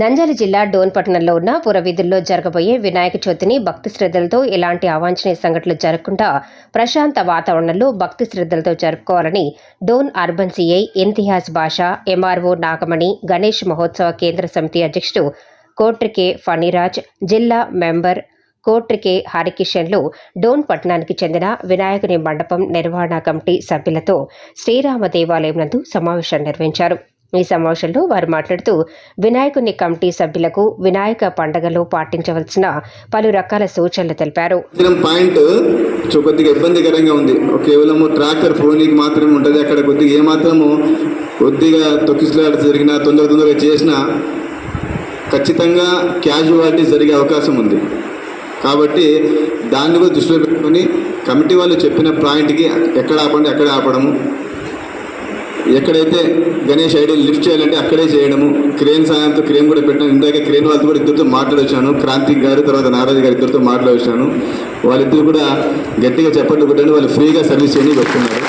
నంద్యాల జిల్లా డోన్పట్నంలో ఉన్న పురవీధుల్లో జరగబోయే వినాయక చవితిని భక్తి శ్రద్ధలతో ఎలాంటి అవాంఛనీయ సంఘటనలు జరగకుండా ప్రశాంత వాతావరణంలో భక్తి శ్రద్ధలతో జరుపుకోవాలని డోన్ అర్బన్ సిఐ ఇంతిహాజ్ భాష ఎంఆర్ఓ నాగమణి గణేష్ మహోత్సవ కేంద్ర సమితి అధ్యక్షుడు కోట్రికే ఫణిరాజ్ జిల్లా మెంబర్ కోట్రికే హరికిషన్లు డోన్ పట్టణానికి చెందిన వినాయకుని మండపం నిర్వహణ కమిటీ సభ్యులతో శ్రీరామ దేవాలయం నందు సమావేశం నిర్వహించారు. ఈ సమావేశంలో వారు మాట్లాడుతూ వినాయకుని కమిటీ సభ్యులకు వినాయక పండగలో పాటించవలసిన పలు రకాల సూచనలు తెలిపారు. పాయింట్ కొద్దిగా ఇబ్బందికరంగా ఉంది. కేవలము ట్రాక్టర్ ఫోన్కి మాత్రమే ఉంటుంది. అక్కడ కొద్దిగా ఏమాత్రము కొద్దిగా తొక్కిసలాట జరిగినా తొందర తొందరగా చేసినా ఖచ్చితంగా క్యాజువాలిటీ జరిగే అవకాశం ఉంది. కాబట్టి దాన్ని కూడా దృష్టిలో పెట్టుకొని కమిటీ వాళ్ళు చెప్పిన పాయింట్కి ఎక్కడ ఆపండి ఎక్కడ ఆపడము. ఎక్కడైతే గణేష్ ఐడియల్ లిఫ్ట్ చేయాలంటే అక్కడే చేయడము క్రేన్ సాయంతో క్రేన్ కూడా పెట్టాను ఇందాక క్రేన్ వాళ్ళతో కూడా ఇద్దరితో మాట్లాడొచ్చాను క్రాంతిక్ గారు తర్వాత నారాజు గారు ఇద్దరితో మాట్లాడొచ్చాను. వాళ్ళిద్దరు కూడా గట్టిగా చెప్పట్లు కొట్టండి వాళ్ళు ఫ్రీగా సర్వీస్ చేయని పెట్టుకున్నారు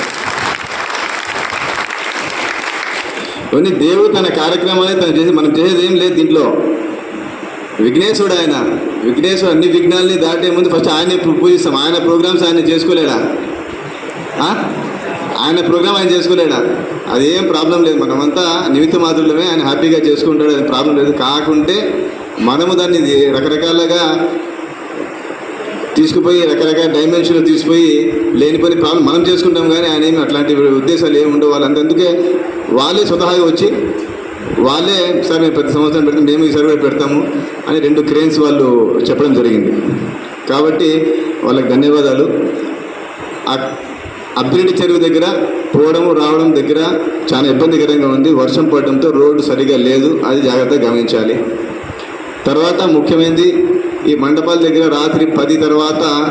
ఇవన్నీ దేవుడు తన కార్యక్రమాలే తను చేసి మనం చేసేది ఏం లేదు దీంట్లో. విఘ్నేశ్వరుడు ఆయన విఘ్నేశ్వరుడు అన్ని విఘ్నాల్ని దాటే ముందు ఫస్ట్ ఆయనే పూజిస్తాం. ఆయన ప్రోగ్రామ్స్ ఆయన చేసుకోలేడా? ఆయన ప్రోగ్రామ్ ఆయన చేసుకోలేడా అదేం ప్రాబ్లం లేదు. మనమంతా నిమిత్త మాత్రులమే ఆయన హ్యాపీగా చేసుకుంటాడు. అది ప్రాబ్లం లేదు. కాకుంటే మనము దాన్ని రకరకాలుగా తీసుకుపోయి రకరకాల డైమెన్షన్లు తీసుకుపోయి లేనిపోని ప్రాబ్లం మనం చేసుకుంటాం కానీ ఆయన ఏమి అట్లాంటి ఉద్దేశాలు ఏమి ఉండవు. వాళ్ళు అందుకే వాళ్ళే స్వతహాగా వచ్చి వాళ్ళే సార్ మేము ప్రతి సంవత్సరం పెడతాం మేము ఈసారి కూడా పెడతాము అని రెండు క్రేన్స్ వాళ్ళు చెప్పడం జరిగింది. కాబట్టి వాళ్ళకి ధన్యవాదాలు. ఆ చెరువు దగ్గర పోవడం రావడం దగ్గర చాలా ఇబ్బందికరంగా ఉంది. వర్షం పడడంతో రోడ్డు సరిగా లేదు. అది జాగ్రత్తగా గమనించాలి. తర్వాత ముఖ్యమైనది ఈ మండపాల దగ్గర రాత్రి పది తర్వాత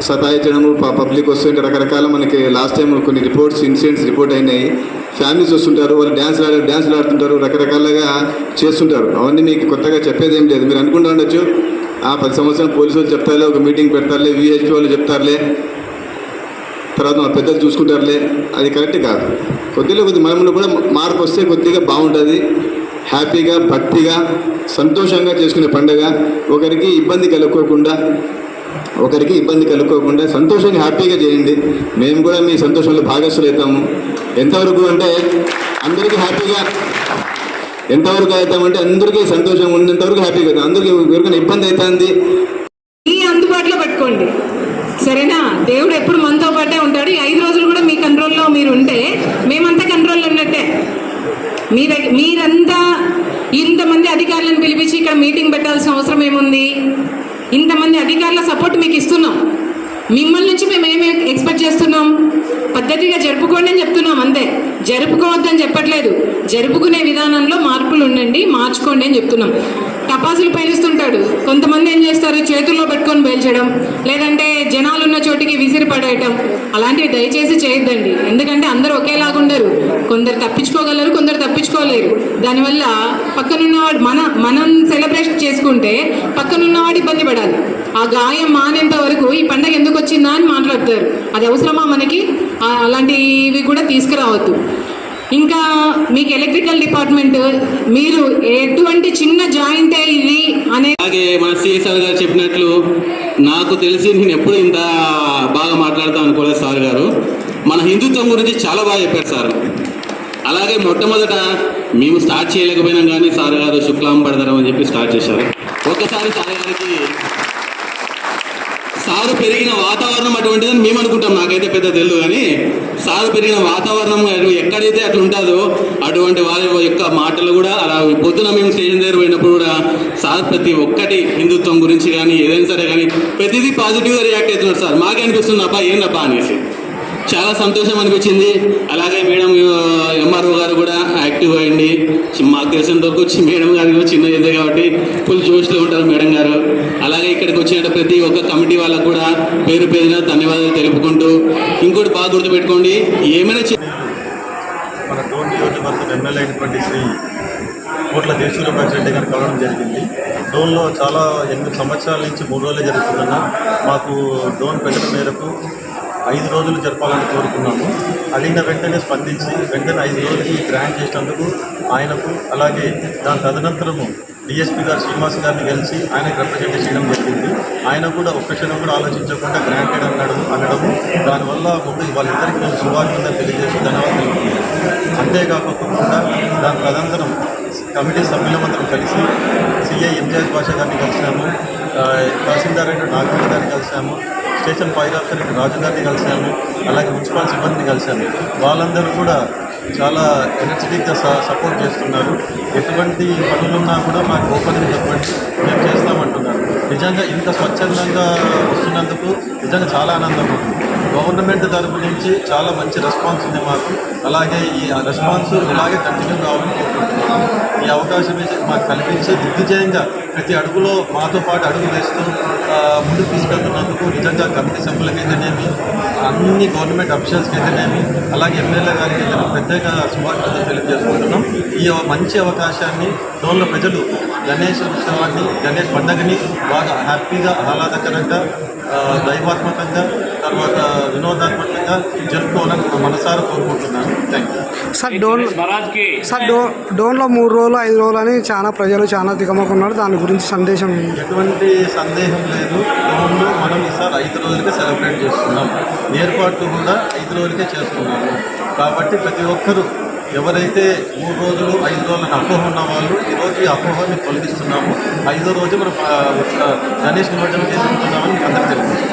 సతాయించడము ప- పబ్లిక్ వస్తుంటే రకరకాల మనకి లాస్ట్ టైం కొన్ని రిపోర్ట్స్ ఇన్సిడెంట్స్ రిపోర్ట్ అయినాయి. ఫ్యామిలీస్ వస్తుంటారు వాళ్ళు డ్యాన్స్లు ఆడే డ్యాన్స్లు ఆడుతుంటారు రకరకాలుగా చేస్తుంటారు. అవన్నీ మీకు కొత్తగా చెప్పేది ఏం లేదు. మీరు అనుకుంటూ ఉండొచ్చు. ఆ పది సంవత్సరం పోలీసు వాళ్ళు చెప్తారులే ఒక మీటింగ్ పెడతారులే విహెచ్పి వాళ్ళు చెప్తారులే. తర్వాత మా పెద్దలు చూసుకుంటారులే అది కరెక్ట్ కాదు. కొద్దిగా కొద్ది మనములో కూడా మార్పు వస్తే కొద్దిగా బాగుంటుంది. హ్యాపీగా భక్తిగా సంతోషంగా చేసుకునే పండుగ. ఒకరికి ఇబ్బంది కలుక్కోకుండా ఒకరికి ఇబ్బంది కలుక్కోకుండా సంతోషంగా హ్యాపీగా చేయండి. మేము కూడా మీ సంతోషంలో భాగస్సులవుతాము ఎంతవరకు అంటే అందరికీ హ్యాపీగా ఎంతవరకు అవుతామంటే అందరికీ సంతోషంగా ఉన్నంతవరకు హ్యాపీగా అవుతాం. అందరికీ ఎవరికైనా ఇబ్బంది అవుతుంది. అందుబాటులో పెట్టుకోండి. సరేనా? దేవుడు ఎప్పుడు ఉన్నట్టే ఉంటాడు. ఈ ఐదు రోజులు కూడా మీ కంట్రోల్లో మీరు ఉంటే మేమంతా కంట్రోల్లో ఉన్నట్టే. మీ దగ్గర మీరంతా ఇంతమంది అధికారులను పిలిపించి ఇక్కడ మీటింగ్ పెట్టాల్సిన అవసరం ఏముంది? ఇంతమంది అధికారుల సపోర్ట్ మీకు ఇస్తున్నాం. మిమ్మల్ని నుంచి మేము ఏమి ఎక్స్పెక్ట్ చేస్తున్నాం? పద్ధతిగా జరుపుకోండి అని చెప్తున్నాం అంతే. జరుపుకోవద్దని చెప్పట్లేదు. జరుపుకునే విధానంలో మార్పులు ఉండండి మార్చుకోండి అని చెప్తున్నాం. టపాసులు పేలుస్తుంటాడు. కొంతమంది ఏం చేస్తారు? చేతుల్లో పెట్టుకొని పేల్చడం లేదంటే జనాలు ఉన్న చోటికి విసిరి పడేయటం. అలాంటివి దయచేసి చేయొద్దండి. ఎందుకంటే అందరూ ఒకేలాగా ఉండరు. కొందరు తప్పించుకోగలరు కొందరు తప్పించుకోలేరు. దానివల్ల పక్కనున్నవాడు మన మనం సెలబ్రేట్ చేసుకుంటే పక్కనున్నవాడు ఇబ్బంది పడాలి. ఆ గాయం మానేంత వరకు ఈ పండగ ఎందుకు వచ్చిందా అని మాట్లాడతారు. అది అవసరమా మనకి? అలాంటివి కూడా తీసుకురావద్దు. ఇంకా మీకు ఎలక్ట్రికల్ డిపార్ట్మెంట్ మీరు ఎటువంటి చిన్న జాయింటే ఇది అనే అలాగే మన సిఎస్ఆర్ గారు చెప్పినట్లు నాకు తెలిసి నేను ఎప్పుడు ఇంత బాగా మాట్లాడతాను అనుకోలేదు సార్ గారు. మన హిందుత్వం గురించి చాలా బాగా చెప్పారు సార్. అలాగే మొట్టమొదట మేము స్టార్ట్ చేయలేకపోయినాం కానీ సార్ గారు శుక్లాం పడతారు అని చెప్పి స్టార్ట్ చేశారు. ఒక్కసారి సార్ గారికి సారు పెరిగిన వాతావరణం అటువంటిదని మేము అనుకుంటాం. నాకైతే పెద్ద తెలియదు కానీ సారు పెరిగిన వాతావరణం ఎక్కడైతే అట్లా ఉంటుందో అటువంటి వారి యొక్క మాటలు కూడా అలా పొద్దున మేము స్టేషన్ దగ్గర పోయినప్పుడు కూడా సార్ ప్రతి ఒక్కటి హిందుత్వం గురించి కానీ ఏదైనా సరే కానీ ప్రతిదీ పాజిటివ్గా రియాక్ట్ అవుతున్నారు సార్. మాకే అనిపిస్తుంది అబ్బా ఏందబ్బా అనేసి. చాలా సంతోషం అనిపించింది. అలాగే మేడం ఎంఆర్ఓ గారు కూడా యాక్టివ్ అయ్యండి. మాకు తెలిసినంత వరకు మేడం గారు కూడా చిన్న ఇదే కాబట్టి ఫుల్ జోష్లో ఉంటారు మేడం గారు. అలాగే ఇక్కడికి వచ్చిన ప్రతి ఒక్క కమిటీ వాళ్ళకు కూడా పేరు పేరున ధన్యవాదాలు తెలుపుకుంటూ ఇంకోటి బాగా గుర్తుపెట్టుకోండి ఏమైనా మన డోన్ నియోజకవర్గం ఎమ్మెల్యే అయినటువంటి శ్రీ కోట్ల జయసూర్యప్రకాష్ రెడ్డి గారు కలవడం జరిగింది. డోన్లో చాలా ఎనిమిది సంవత్సరాల నుంచి మూడు రోజులు జరుగుతున్నా మాకు డోన్ పెట్టడం మేరకు ఐదు రోజులు జరపాలని కోరుకున్నాము. అడిగిన వెంటనే స్పందించి వెంటనే ఐదు రోజులకి గ్రాంట్ చేసినందుకు ఆయనకు అలాగే దాని తదనంతరము డిఎస్పీ గారు శ్రీనివాస్ గారిని కలిసి ఆయనకు రిప్రజెంట్ చేయడం జరిగింది. ఆయన కూడా ఒక్క క్షణం కూడా ఆలోచించకుండా గ్రాంటెడ్ అన్నాడు అనడము దానివల్ల ముందు వాళ్ళిద్దరికి మేము శుభాకాంక్షలు తెలియజేసి ధన్యవాదాలు తెలుపుతున్నాను. అంతేకాకుండా దాని తదనంతరం కమిటీ సభ్యులమందరం కలిసి సిఐ ఎంజిఆర్ భాష గారిని కలిసినాము. తహసీల్దార్ అయిన నాగరాజు గారిని కలిసాము స్టేషన్ ఫైర్ ఆఫీసర్ అయిన రాజు గారిని అలాగే మున్సిపల్ సిబ్బందిని కలిశాను వాళ్ళందరూ కూడా చాలా ఎనర్జెటిక్గా స- సపోర్ట్ చేస్తున్నారు. ఎటువంటి పనులున్నా కూడా మాకు ఓపెన్గా చెప్పండి. మేము చేస్తామంటున్నారు. నిజంగా ఇంత స్వచ్ఛందంగా వస్తున్నందుకు నిజంగా చాలా ఆనందంగా ఉంది. గవర్నమెంట్ తరపు నుంచి చాలా మంచి రెస్పాన్స్ ఉంది మాకు. అలాగే ఈ రెస్పాన్స్ ఇలాగే కంటిన్యూ కావాలని కోరుకుంటున్నాము. ఈ అవకాశం మాకు కల్పించి దిగ్విజయంగా ప్రతి అడుగులో మాతో పాటు అడుగు వేస్తూ ముందు ముందుకు తీసుకెళ్తున్నందుకు నిజంగా కమిటీ సభ్యులకైతేనేమి అన్ని గవర్నమెంట్ అఫీషియల్స్కి అయితేనేమి అలాగే ఎమ్మెల్యే గారికి అయితే ప్రత్యేక శుభాకాంక్షలు తెలియజేసుకుంటున్నాం. ఈ మంచి అవకాశాన్ని డోన్ల ప్రజలు గణేష్ ఉత్సవాన్ని గణేష్ పండుగని బాగా హ్యాపీగా ఆహ్లాదకరంగా దైవాత్మకంగా తర్వాత వినోదాత్మకంగా జరుపుకోవాలని మనసారా కోరుకుంటున్నాను. Thank you sir Dhone sir do డోన్లో మూడు రోజులు ఐదు రోజులు అని చాలా ప్రజలు చాలా దిగమకున్నారు దాని గురించి సందేశం ఎటువంటి సందేహం లేదు. డోన్లో మనం ఈసారి ఐదు రోజులకే సెలబ్రేట్ చేస్తున్నాం. ఏర్పాట్లు కూడా ఐదు రోజులకే చేస్తున్నాము. కాబట్టి ప్రతి ఒక్కరూ ఎవరైతే మూడు రోజులు ఐదు రోజుల అపోహ ఉన్న వాళ్ళు ఈరోజు ఈ అపోహని తొలగిస్తున్నాము. ఐదో రోజు మనం గణేష్ నిమజ్జనం చేసుకుంటున్నామని అందరికీ తెలుసు.